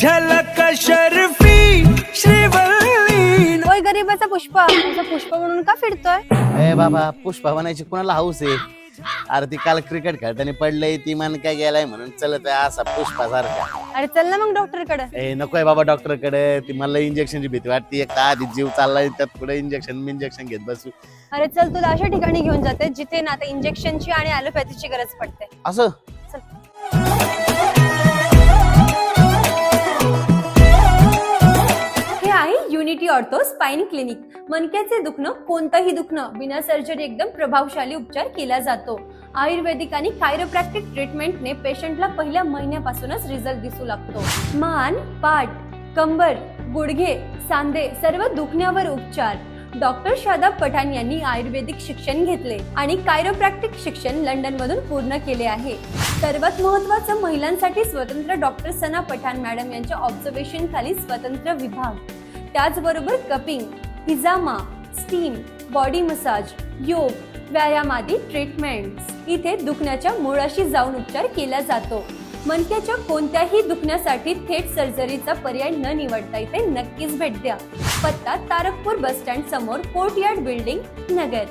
झलक शर्फी श्रीवल्ली. ओय गरीबाचा पुष्प. तुझा पुष्प म्हणून का फिरतोय? ए बाबा पुष्पा बनायची कोणाला हाऊस आहे? अरे ती काल क्रिकेट खेळताना पडलंय ती मान काय गेलाय म्हणून चलत आहे असा पुष्पा सारखा अरे चल ना मग डॉक्टरकडे ए नकोय बाबा डॉक्टरकडे ती मला इंजेक्शनची भीती वाटते. एक तर आधी जीव चाललाय त्यात पुढे इंजेक्शन इंजेक्शन घेत बसू? अरे चल तुला अशा ठिकाणी घेऊन जाते जिथे ना आता इंजेक्शनची आणि ॲलोपॅथीची गरज पडते. असं? ऑर्थो स्पाइन क्लिनिक मनक्याचे दुखणं कोणतंही दुखणं बिना सर्जरी एकदम प्रभावशाली उपचार केला जातो. आयुर्वेदिक आणि कायरोप्रॅक्टिक ट्रीटमेंटने पेशंटला पहिल्या महिन्यापासूनच रिझल्ट दिसू लागतो. मान पाठ कंबर गुडघे सांधे सर्व दुखण्यावर उपचार. डॉक्टर शादाब पठाण यांनी आयुर्वेदिक शिक्षण घेतले आणि कायरोप्रॅक्टिक शिक्षण लंडन मधून पूर्ण केले आहे. सर्वात महत्वाचं महिलांसाठी स्वतंत्र डॉक्टर सना पठाण मॅडम यांच्या ऑब्झर्वेशन खाली स्वतंत्र विभाग. त्याचबरोबर कपिंग हिजामा स्टीम बॉडी मसाज योग व्यायाम आदी ट्रीटमेंट इथे दुखण्याच्या मुळाशी जाऊन उपचार केला जातो. मनक्याच्या कोणत्याही दुखण्यासाठी थेट सर्जरीचा पर्याय न निवडता इथे नक्कीच भेट द्या. पत्ता तारकपूर बस स्टँड समोर कोर्टयार्ड बिल्डिंग नगर.